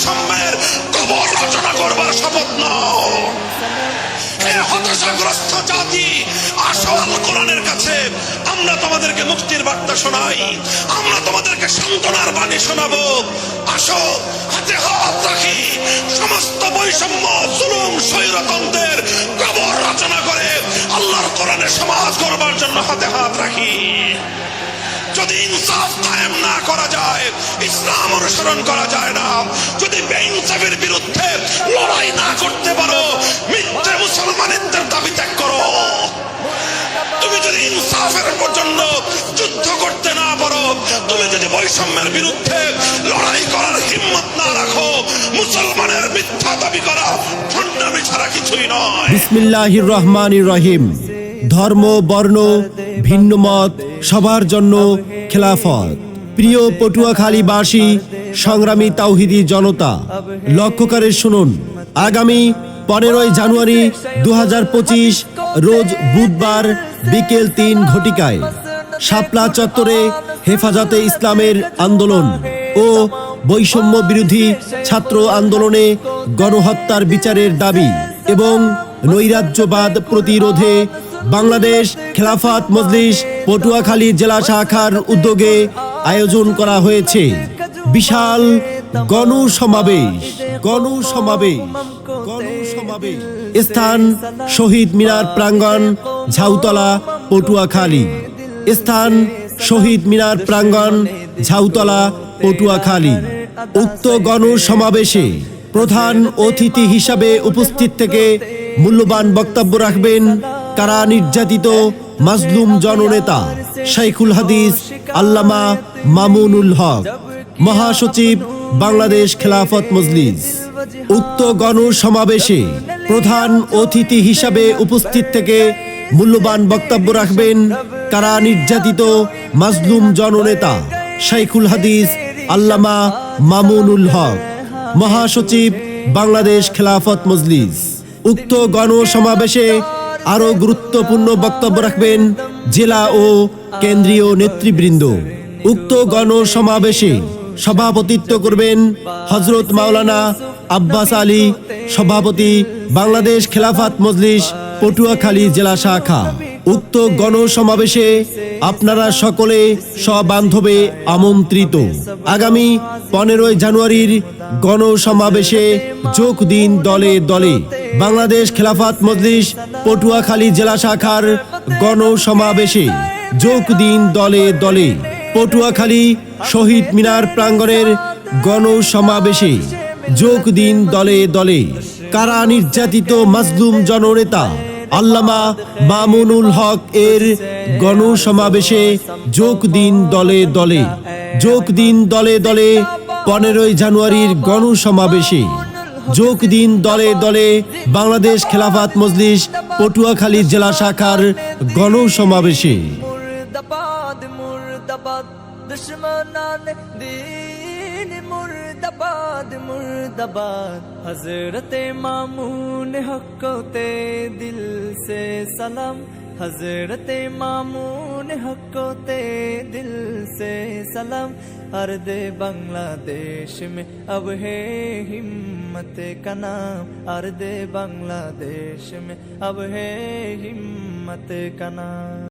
বৈষম্যের কবর রচনা করবার শপথ নাও হতাশাগ্রস্ত জাতি, আসো আল কোরআনের কাছে। আমরা তোমাদেরকে মুক্তির বার্তা শোনাই। আমরা তোমাদেরকে সান্ত্বনার বাণী শোনাবো। আসো, হাতে হাত রাখি। সমস্ত বৈষম্য, জুলুম, স্বৈরতন্ত্রের কবর রচনা করে আল্লাহর কোরআনের সমাজ করবার জন্য হাতে হাত রাখি। যদি ইনসাফ কায়েম না করা যায়, ইসলাম অনুসরণ করা যায় না, যদি বেইনসাফের বিরুদ্ধে লড়াই না করতে পারো, মিথ্যে মুসলমানিত্বের দাবি ত্যাগ করো। তুমি যদি ইনসাফের জন্য যুদ্ধ করতে না পারো, তুমি যদি বৈষম্যের বিরুদ্ধে লড়াই করার হিম্মত না রাখো, মুসলমানের মিথ্যা দাবি করা ভণ্ডামি ছাড়া কিছুই নয়। বিসমিল্লাহির রহমানির রহিম। ধর্ম, বর্ণ, ভিন্ন মত সবার জন্য খেলাফত। প্রিয় পটুয়াখালী পটুয়াখালীবাসী সংগ্রামী তাওহিদি জনতা, লক্ষ্য করে শুনুন, আগামী পনেরোই জানুয়ারি দু হাজার পঁচিশ, রোজ বুধবার বিকেল তিন ঘটিকায় শাপলা চত্বরে হেফাজতে ইসলামের আন্দোলন ও বৈষম্য বিরোধী ছাত্র আন্দোলনে গণহত্যার বিচারের দাবি এবং নৈরাজ্যবাদ প্রতিরোধে বাংলাদেশ খেলাফত মজলিস পটুয়াখালী জেলা শাখার উদ্যোগে আয়োজন করা হয়েছে। বিশাল গণ সমাবেশ গণ সমাবেশ গণ সমাবেশ। স্থান শহীদ মিনার প্রাঙ্গণ ঝাউতলা, পটুয়াখালী। স্থান শহীদ মিনার প্রাঙ্গণ ঝাউতলা, পটুয়াখালী। উক্ত গণ সমাবেশে প্রধান অতিথি হিসাবে উপস্থিত থেকে মূল্যবান বক্তব্য রাখবেন কারা নির্যাতিত মাজলুম জননেতা? শাইখুল হাদিস, আল্লামা মামুনুল হক। মহাসচিব, বাংলাদেশ খেলাফত মজলিস। উক্ত গণ সমাবেশে প্রধান অতিথি হিসাবে উপস্থিত থেকে মূল্যবান বক্তব্য রাখবেন কারা নির্যাতিত মাজলুম জননেতা? শাইখুল হাদিস, আল্লামা মামুনুল হক। মহাসচিব, বাংলাদেশ খেলাফত মজলিস। উক্ত গণ সমাবেশে আরও গুরুত্বপূর্ণ বক্তব্য রাখবেন জেলা ও কেন্দ্রীয় নেতৃবৃন্দ। উক্ত গণ সমাবেশে সভাপতিত্ব করবেন হজরত মাওলানা আব্বাস আলী, সভাপতি বাংলাদেশ খেলাফাত মজলিস, পটুয়াখালী জেলা শাখা। উক্ত গণ সমাবেশে আপনারা সকলে সবান্ধবে আমন্ত্রিত। আগামী পনেরোই জানুয়ারির গণ সমাবেশে যোগ দিন দলে দলে। বাংলাদেশ খেলাফত মজলিস, পটুয়াখালী জেলা শাখার গণ সমাবেশে যোগ দিন দলে দলে। পটুয়াখালী শহীদ মিনার প্রাঙ্গণের গণ সমাবেশে যোগ দিন দলে দলে। কারা নির্যাতিত মাজলুম জননেতা আল্লামা মামুনুল হক এর গণ সমাবেশে যোগ দিন দলে দলে। যোগ দিন দলে দলে পনেরোই জানুয়ারির গণ সমাবেশে যোগ দিন দলে দলে বাংলাদেশ খেলাফাত মজলিস পটুয়াখালী জেলা শাখার গণ সমাবেশে মুর্দাবাদ মুর্দাবাদ দুশ্মনান দিন মুর্দাবাদ মুর্দাবাদ। হজরতে মামুন হকতে দিল সে সালাম। हजरत मामून हकोते दिल से सलाम अर्द बांग्लादेश में अब है हिम्मत का नाम अर्द बांग्लादेश में अब है हिम्मत का नाम